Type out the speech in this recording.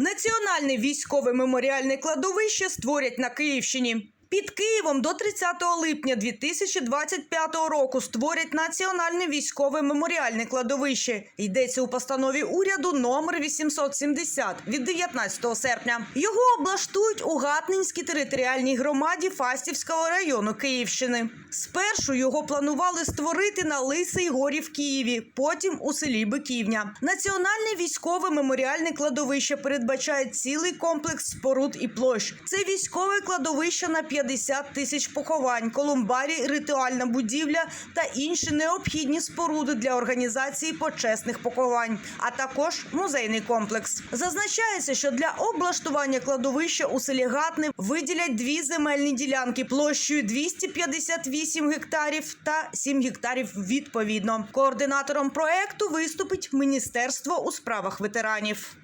Національне військове меморіальне кладовище створять на Київщині. Під Києвом до 30 липня 2025 року створять національне військове меморіальне кладовище. Йдеться у постанові уряду номер 870 від 19 серпня. Його облаштують у Гатнинській територіальній громаді Фастівського району Київщини. Спершу його планували створити на Лисий горі в Києві, потім у селі Биківня. Національне військове меморіальне кладовище передбачає цілий комплекс споруд і площ. Це військове кладовище на 50 тисяч поховань, колумбарій, ритуальна будівля та інші необхідні споруди для організації почесних поховань, а також музейний комплекс. Зазначається, що для облаштування кладовища у селі Гатне виділять дві земельні ділянки площею 258 гектарів та 7 гектарів відповідно. Координатором проекту виступить Міністерство у справах ветеранів.